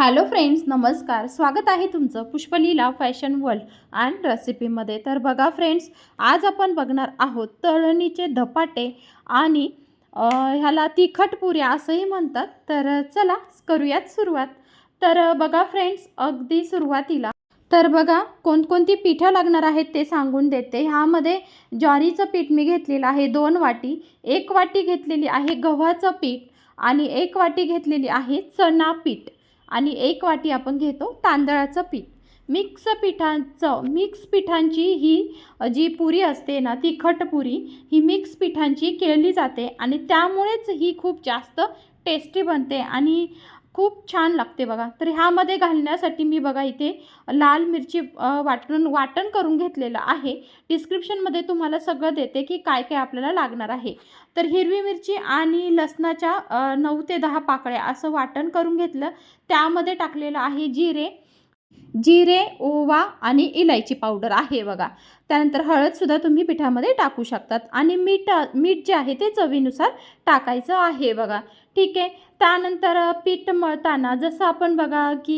Hello friends नमस्कार. स्वागत आहे तुमचं पुष्पलीला फॅशन वर्ल्ड अँड रेसिपीमध्ये तर बघा फ्रेंड्स आज आपण बघणार आहोत तळणीचे धपाटे आणि ह्याला तिखट पुऱ्या असंही म्हणतात. तर चला करूयात सुरुवात. तर बघा फ्रेंड्स अगदी सुरुवातीला. तर बघा कोणकोणती पिठं लागणार आहेत ते सांगून देते. ह्यामध्ये ज्वारीचं पीठ मी घेतलेलं आहे दोन वाटी एक वाटी घेतलेली आहे गव्हाचं पीठ आणि एक वाटी घेतलेली आहे चणा पीठ. आणि एक वाटी आपण घेतो तांदळाचं पीठ. मिक्स पिठांचं मिक्स पिठांची ही जी पुरी असते ना तिखट पुरी ही मिक्स पिठांची केली जाते आणि त्यामुळेच ही खूप जास्त टेस्टी बनते आणि खूप छान लागते बघा. तर ह्यामध्ये घालण्यासाठी मी बघा इथे लाल मिरची वाटण वाटण करून घेतलेलं आहे. डिस्क्रिप्शनमध्ये तुम्हाला सगळं देते की काय काय आपल्याला लागणार आहे. तर हिरवी मिरची आणि लसणाच्या नऊ ते दहा पाकळ्या असं वाटण करून घेतलं. त्यामध्ये टाकलेलं आहे जिरे. जिरे ओवा आणि इलायची पावडर आहे बघा. त्यानंतर हळदसुद्धा तुम्ही पिठामध्ये टाकू शकतात. आणि मीठ मीठ जे आहे ते चवीनुसार टाकायचं आहे बघा. ठीक आहे. त्यानंतर पीठ मळताना जसं आपण बघा की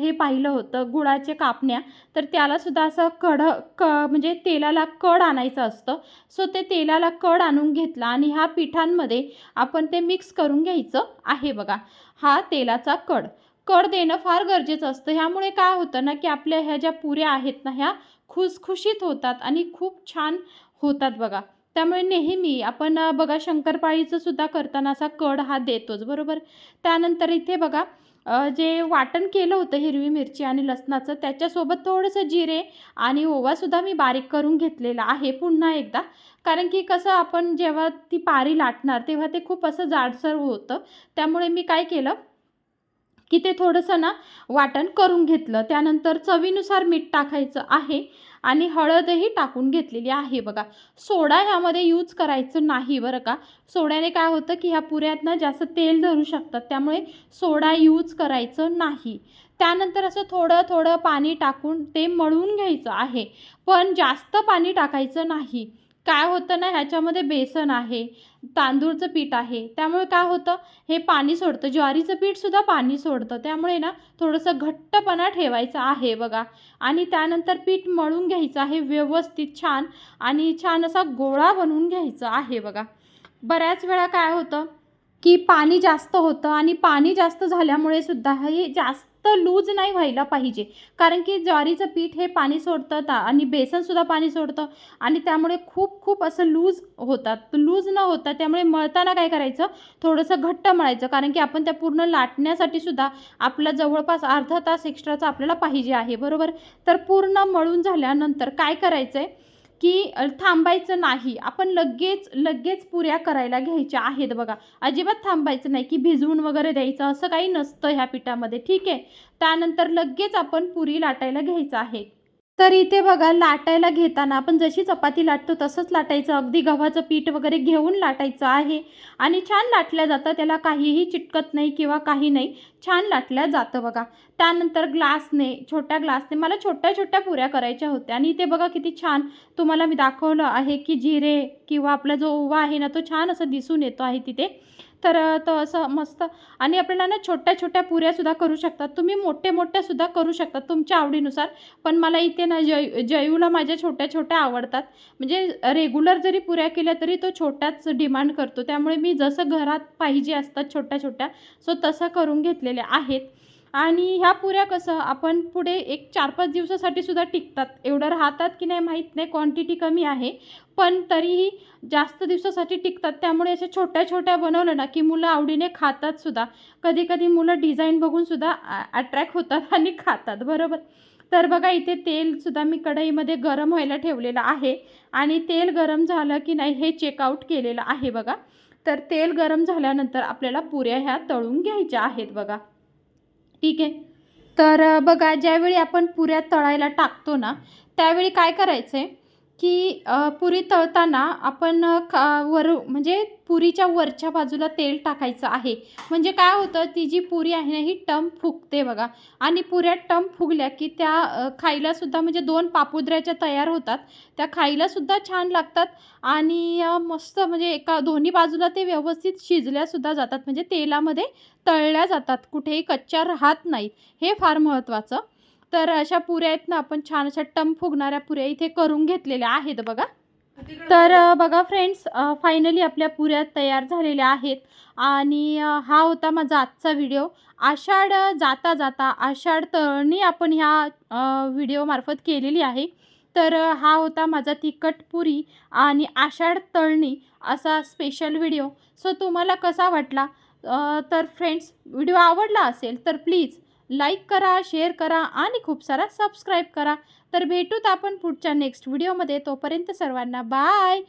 हे पाहिलं होतं गुळाच्या कापण्या तर त्यालासुद्धा असं कढ क म्हणजे तेलाला कड आणायचं असतं. सो ते तेलाला कड आणून घेतला आणि ह्या पिठांमध्ये आपण ते मिक्स करून घ्यायचं आहे बघा हा तेलाचा कड कड देणं फार गरजेचं असतं. ह्यामुळे काय होतं ना की आपल्या ह्या ज्या पुऱ्या आहेत ना ह्या खुसखुशीत होतात आणि खूप छान होतात बघा. त्यामुळे नेहमी आपण बघा शंकरपाळीचं सुद्धा करताना असा कड हा देतोच बरोबर? त्यानंतर इथे बघा जे वाटण केलं होतं हिरवी मिरची आणि लसणाचं त्याच्यासोबत थोडंसं जिरे आणि ओवासुद्धा मी बारीक करून घेतलेला आहे पुन्हा एकदा. कारण की कसं आपण जेव्हा ती पारी लाटणार तेव्हा ते खूप असं जाडसर होतं. त्यामुळे मी काय केलं की ते थोडंसं ना वाटण करून घेतलं. त्यानंतर चवीनुसार मीठ टाकायचं आहे. आणि हळदही टाकून घेतलेली आहे बघा. सोडा ह्यामध्ये यूज करायचं नाही बरं का. सोड्याने काय होतं की ह्या पुऱ्यात ना जास्त तेल धरू शकतात त्यामुळे सोडा यूज करायचं नाही. त्यानंतर असं थोडं थोडं पाणी टाकून ते मळून घ्यायचं आहे. पण जास्त पाणी टाकायचं नाही. काय होतं ना ह्याच्यामध्ये बेसन आहे तांदूळचं पीठ आहे. त्यामुळे काय होतं हे पाणी सोडतं. ज्वारीचं पीठसुद्धा पाणी सोडतं. त्यामुळे ना थोडंसं घट्टपणा ठेवायचा आहे बघा. आणि त्यानंतर पीठ मळून घ्यायचं आहे व्यवस्थित छान. आणि छान असा गोळा बनवून घ्यायचा आहे बघा. बऱ्याच वेळा काय होतं की पाणी जास्त होतं आणि पाणी जास्त झाल्यामुळे सुद्धा हे जास्त लूज नाही व्हायला पाहिजे. कारण की ज्वारीचं पीठ हे पाणी सोडतं ता आणि बेसनसुद्धा पाणी सोडतं आणि त्यामुळे खूप खूप असं लूज होतात. लूज न होता त्यामुळे मळताना काय करायचं? थोडंसं घट्ट मळायचं. कारण की आपण त्या पूर्ण लाटण्यासाठी सुद्धा आपला जवळपास अर्धा तास एक्स्ट्राचा आपल्याला पाहिजे आहे. बरोबर? तर पूर्ण मळून झाल्यानंतर काय करायचं आहे की थांबायचं नाही. आपण लगेच लगेच पुऱ्या करायला घ्यायच्या आहेत बघा. अजिबात थांबायचं नाही की भिजवून वगैरे द्यायचं असं काही नसतं ह्या पिठामध्ये. ठीक आहे? त्यानंतर लगेच आपण पुरी लाटायला घ्यायचं आहे. तर इथे बघा लाटायला घेताना आपण जशी चपाती लाटतो तसंच लाटायचं. अगदी गव्हाचं पीठ वगैरे घेऊन लाटायचं आहे. आणि छान लाटल्या जातं. त्याला काहीही चिटकत नाही किंवा काही नाही. छान लाटल्या जातं बघा. त्यानंतर ग्लासने छोट्या ग्लासने मला छोट्या छोट्या पुऱ्या करायच्या होत्या. आणि इथे बघा किती छान तुम्हाला मी दाखवलं आहे की जिरे किंवा आपला जो ओवा आहे ना तो छान असं दिसून येतो आहे तिथे. तर तो असं मस्त. आणि आपल्याला ना छोट्या छोट्या पुऱ्यासुद्धा करू शकतात. तुम्ही मोठे मोठ्यासुद्धा करू शकतात तुमच्या आवडीनुसार. पण मला इथे ना जय जयूला माझ्या छोट्या छोट्या आवडतात. म्हणजे रेग्युलर जरी पुऱ्या केल्या तरी तो छोट्याच डिमांड करतो. त्यामुळे मी जसं घरात पाहिजे असतात छोट्या छोट्या सो तसं करून घेतलेल्या आहेत. आणि ह्या पुऱ्या कसं आपण पुढे एक चार पाच दिवसासाठी सुद्धा टिकतात. एवढं राहतात की नाही माहीत नाही क्वांटिटी कमी आहे. पण तरीही जास्त दिवसासाठी टिकतात. त्यामुळे अशा छोट्या छोट्या बनवलं ना की मुलं आवडीने खातात सुद्धा. कधी कधी मुलं डिझाईन बघून सुद्धा अट्रॅक्ट होतात आणि खातात. बरोबर? तर बघा इथे तेलसुद्धा मी कढईमध्ये गरम व्हायला ठेवलेलं आहे. आणि तेल गरम झालं की नाही हे चेकआउट केलेलं आहे बघा. तर तेल गरम झाल्यानंतर आपल्याला पुऱ्या ह्या तळून घ्यायच्या आहेत बघा. ठीक आहे. तर बघा ज्यावेळी आपण पुऱ्या तळायला टाकतो ना त्यावेळी काय करायचं आहे की पुरी तळताना आपण का वर म्हणजे पुरीच्या वरच्या बाजूला तेल टाकायचं आहे. म्हणजे काय होतं ती जी पुरी आहे ना ही टम फुगते बघा. आणि पुऱ्या टम फुगल्या की त्या खायलासुद्धा म्हणजे दोन पापुद्र्याच्या तयार होतात. त्या खायलासुद्धा छान लागतात आणि मस्त म्हणजे एका दोन्ही बाजूला ते व्यवस्थित शिजल्यासुद्धा जातात. म्हणजे तेलामध्ये तळल्या जातात. कुठेही कच्च्या राहत नाहीत हे फार महत्त्वाचं. तर अशा पुऱ्या आहेत ना आपण छान अशा टम फुगणाऱ्या पुऱ्या इथे करून घेतलेल्या आहेत बघा. तर बघा. फ्रेंड्स फायनली आपल्या पुऱ्या तयार झालेल्या आहेत. आणि हा होता माझा आजचा व्हिडिओ आषाढ जाता जाता आषाढ तळणी आपण ह्या व्हिडिओमार्फत केलेली आहे. तर हा होता माझा तिखट पुरी आणि आषाढ तळणी असा स्पेशल व्हिडिओ सो तुम्हाला कसा वाटला? तर फ्रेंड्स व्हिडिओ आवडला असेल तर प्लीज लाईक करा शेअर करा आणि खूप सारा सबस्क्राईब करा. तर भेटूत आपण पुढच्या नेक्स्ट व्हिडिओमध्ये. तोपर्यंत सर्वांना बाय.